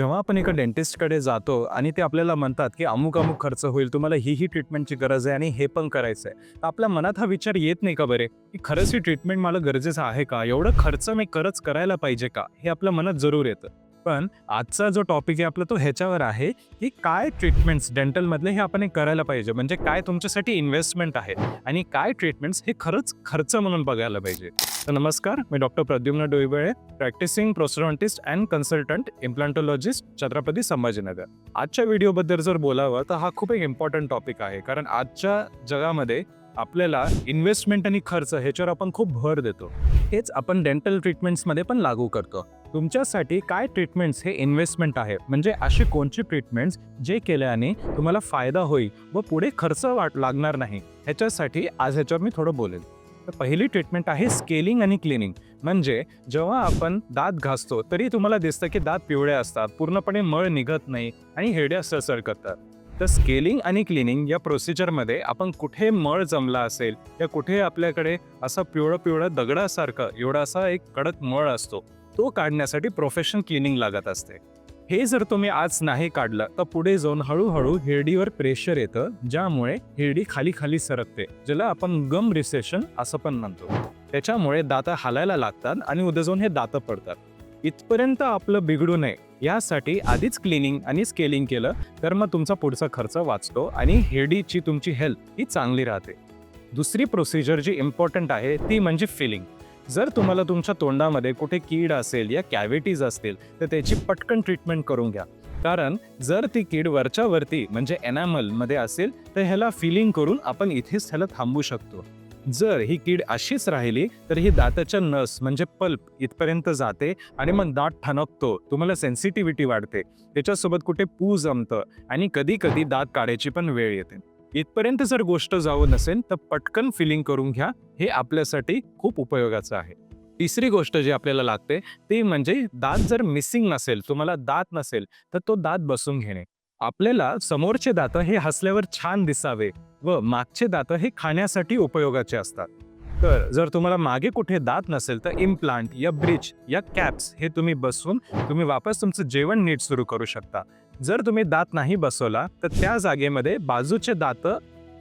जेव्हा आपण एका डेंटिस्टकडे जातो आणि ते आपल्याला म्हणतात की अमुक अमुक खर्च होईल तुम्हाला ही ही ट्रीटमेंटची गरज आहे आणि हे पण करायचं आहे तर आपल्या मनात हा विचार येत नाही का बरे? की खरंच ही ट्रीटमेंट मला गरजेचं आहे का? एवढं खर्च मी खरंच करायला पाहिजे का? हे आपल्या मनात जरूर येतं. पण आजचा जो टॉपिक आहे आपला तो ह्याच्यावर आहे की काय ट्रीटमेंट्स डेंटलमधले हे आपण हे करायला पाहिजे? म्हणजे काय तुमच्यासाठी इन्व्हेस्टमेंट आहे? आणि काय ट्रीटमेंट्स हे खरंच खर्च म्हणून बघायला पाहिजे? तर नमस्कार मी doctor Pradyumna Doibale practising prosthodontist and consultant implantologist Chhatrapati Sambhajinagar. आजच्या व्हिडिओबद्दल जर बोलावं तर हा खूप एक इम्पॉर्टंट टॉपिक आहे. कारण आजच्या जगामध्ये आपल्याला इन्व्हेस्टमेंट आणि खर्च ह्याच्यावर आपण खूप भर देतो. हेच आपण डेंटल ट्रीटमेंट्समध्ये पण लागू करतो. तुमच्यासाठी काय ट्रीटमेंट्स हे इन्व्हेस्टमेंट आहे? म्हणजे अशी कोणची ट्रीटमेंट्स जे केल्याने तुम्हाला फायदा होईल व पुढे खर्च वाट लागणार नाही? ह्याच्यासाठी आज ह्याच्यावर मी थोडं बोलेन. तर पहिली ट्रीटमेंट आहे स्केलिंग आणि क्लिनिंग म्हणजे जेव्हा आपण दात घासतो तरी तुम्हाला दिसतं की दात पिवळे असतात पूर्णपणे मळ निघत नाही आणि हेड्या सरसर करतात. तर स्केलिंग आणि क्लिनिंग या प्रोसिजरमध्ये आपण कुठे मळ जमला असेल या कुठे आपल्याकडे असा पिवळं पिवळं दगडासारखं एवढा असा एक कडक मळ असतो. तो काढण्यासाठी प्रोफेशनल क्लिनिंग लागत असते. हे जर तुम्ही आज नाही काढलं तर पुढे जाऊन हळूहळू हिरडीवर प्रेशर येतं ज्यामुळे हिरडी खाली खाली सरकते ज्याला आपण गम रिसेशन असं पण म्हणतो. त्याच्यामुळे दात हालायला लागतात आणि उद्या जाऊन हे दात पडतात. इथपर्यंत आपलं बिघडू नये यासाठी आधीच क्लिनिंग आणि स्केलिंग केलं तर मग तुमचा पुढचा खर्च वाचतो आणि हिरडीची तुमची हेल्थ ही चांगली राहते. दुसरी प्रोसिजर जी इम्पॉर्टंट आहे ती म्हणजे फिलिंग जर तुम्हाला तुमच्या तोंडामध्ये कुठे कीड असेल या कॅव्हिटीज असतील तर त्याची पटकन ट्रीटमेंट करून घ्या. कारण जर ती कीड वरच्या वरती म्हणजे एनॅमलमध्ये असेल तर ह्याला फिलिंग करून आपण इथेच ह्याला थांबू शकतो. जर ही कीड अशीच राहिली तर ही दाताच्या नस म्हणजे पल्प इथपर्यंत जाते आणि मग दात ठणकतो. तुम्हाला सेन्सिटिव्हिटी वाढते. त्याच्यासोबत कुठे पू जमतं आणि कधी कधी दात काढायची पण वेळ येते. इथपर्यंत जर गोष्ट जाऊ नसेल तर पटकन फिलिंग करून घ्या. हे आपल्यासाठी खूप उपयोगाचं आहे. तिसरी गोष्ट जी आपल्याला लागते ती म्हणजे दात जर मिसिंग नसेल तुम्हाला दात नसेल तर तो दात बसून घेणे. आपल्याला समोरचे दात हे हसल्यावर छान दिसावे व मागचे दात हे खाण्यासाठी उपयोगाचे असतात. तर जर तुम्हाला मागे कुठे दात नसेल तर इम्प्लांट या ब्रिज या कॅप्स हे तुम्ही बसवून तुम्ही वापस तुमचं जेवण नीट सुरू करू शकता. जर तुम्ही दात नाही बसवला तर त्या जागेमध्ये बाजूचे दात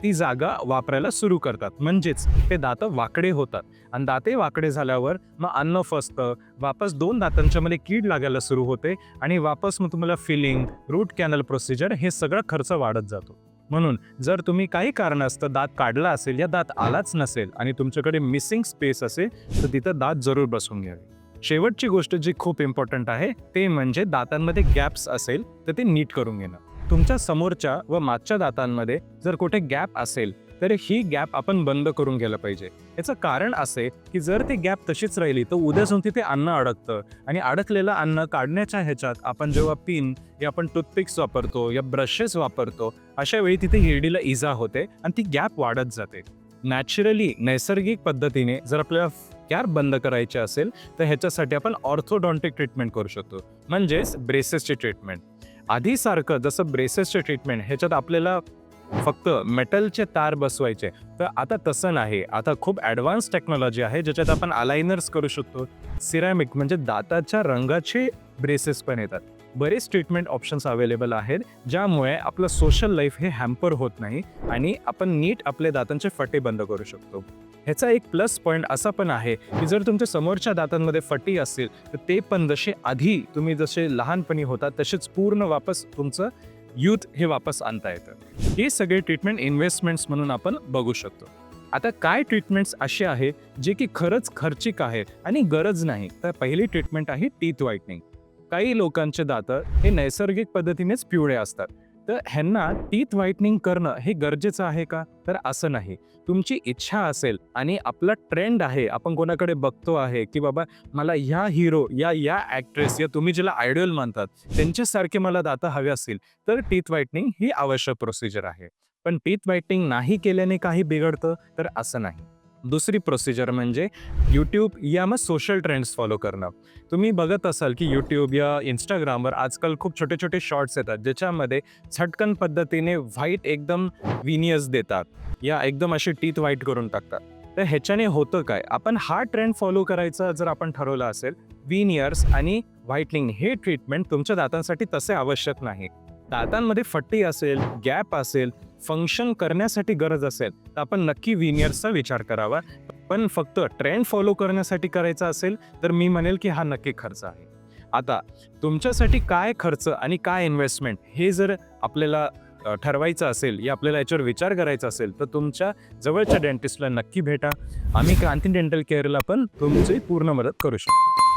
ती जागा वापरायला सुरू करतात. म्हणजेच ते दात वाकडे होतात. आणि दाते वाकडे झाल्यावर मग अन्न फसतं. वापस दोन दातांच्या मध्ये कीड लागायला सुरू होते आणि वापस मग तुम्हाला फिलिंग रूट कॅनल प्रोसिजर हे सगळं खर्च वाढत जातो. म्हणून जर तुम्ही काही कारणास्तव दात काढला असेल या दात आलाच नसेल आणि तुमच्याकडे मिसिंग स्पेस असेल तर तिथं दात जरूर बसून घ्यावी. शेवटची गोष्ट जी खूप इम्पॉर्टंट आहे ते म्हणजे दातांमध्ये गॅप्स असेल तर ते नीट करून घेणं. तुमच्या समोरच्या व मागच्या दातांमध्ये जर कुठे गॅप असेल तर ही गॅप आपण बंद करून गेलं पाहिजे. याचं कारण असे की जर ती गॅप तशीच राहिली तर उद्या जाऊन तिथे अन्न अडकतं. आणि अडकलेलं अन्न काढण्याच्या ह्याच्यात आपण जेव्हा पिन या आपण टूथपिक्स वापरतो या ब्रशेस वापरतो अशा वेळी तिथे हिरडीला इजा होते आणि ती गॅप वाढत जाते. नॅचरली नैसर्गिक पद्धतीने जर आपल्याला गॅप बंद करायचे असेल तर ह्याच्यासाठी आपण ऑर्थोडॉन्टिक ट्रीटमेंट करू शकतो. म्हणजेच ब्रेसेसची ट्रीटमेंट. आधीसारखं जसं ब्रेसेसचे ट्रीटमेंट ह्याच्यात आपल्याला फक्त मेटलचे तार बसवायचे. तर आता तसं नाही. आता खूप ॲडव्हान्स टेक्नॉलॉजी आहे ज्याच्यात आपण अलायनर्स करू शकतो. सिरॅमिक म्हणजे दाताच्या रंगाचे ब्रेसेस पण येतात. बरेच ट्रीटमेंट ऑप्शन्स अवेलेबल आहेत ज्यामुळे आपलं सोशल लाईफ हे हॅम्पर होत नाही आणि आपण नीट आपले दातांचे फटे बंद करू शकतो. ह्याचा एक प्लस पॉईंट असा पण आहे की जर तुमच्या समोरच्या दातांमध्ये फटी असेल तर ते पण जसे आधी तुम्ही जसे लहानपणी होता तसेच पूर्ण वापस तुमचं यूथ हे वापस आणता येतं. हे सगळे ट्रीटमेंट इन्व्हेस्टमेंट्स म्हणून आपण बघू शकतो. आता काय ट्रीटमेंट्स असे आहे जे की खरंच खर्चिक आहे आणि गरज नाही. तर पहिली ट्रीटमेंट आहे टीथ व्हाईटनिंग काही लोकांचे दात हे नैसर्गिक पद्धतीनेच पिवळे असतात. तर ह्यांना टीथ व्हाईटनिंग करणं हे गरजेचं आहे का? तर असं नाही. तुमची इच्छा असेल आणि आपला ट्रेंड आहे आपण कोणाकडे बघतो आहे की बाबा मला ह्या हिरो या या ॲक्ट्रेस या तुम्ही ज्याला आयडल मानतात त्यांच्यासारखे मला दाता हवे असतील तर टीथ व्हाईटनिंग ही आवश्यक प्रोसिजर आहे. पण टीथ व्हाईटनिंग नाही केल्याने काही बिघडतं तर असं नाही. दुसरी प्रोसिजर म्हणजे यूट्यूब या मग सोशल ट्रेंड्स फॉलो करणं. तुम्ही बघत असाल की यूट्यूब या इंस्टाग्रामवर आजकाल खूप छोटे छोटे शॉर्ट्स येतात ज्याच्यामध्ये झटकन पद्धतीने व्हाईट एकदम विनियस देतात. या एकदम अशी टीथ व्हाईट करून टाकतात. तर ह्याच्याने होतं काय? आपण हा ट्रेंड फॉलो करायचा जर आपण ठरवलं असेल विनियर्स आणि व्हाईटनिंग हे ट्रीटमेंट तुमच्या दातांसाठी तसे आवश्यक नाही. दातांमध्ये फट्टी असेल गॅप असेल फंक्शन करण्यासाठी गरज असेल तर आपण नक्की विनियर्सचा विचार करावा. पण फक्त ट्रेंड फॉलो करण्यासाठी करायचा असेल तर मी म्हणेल की हा नक्की खर्च आहे. आता तुमच्यासाठी काय खर्च आणि काय इन्व्हेस्टमेंट हे जर आपल्याला ठरवायचं असेल या आपल्याला याच्यावर विचार करायचा असेल तर तुमच्या जवळच्या डेंटिस्टला नक्की भेटा. आम्ही क्रांती डेंटल केअरला पण तुमची पूर्ण मदत करू शकतो.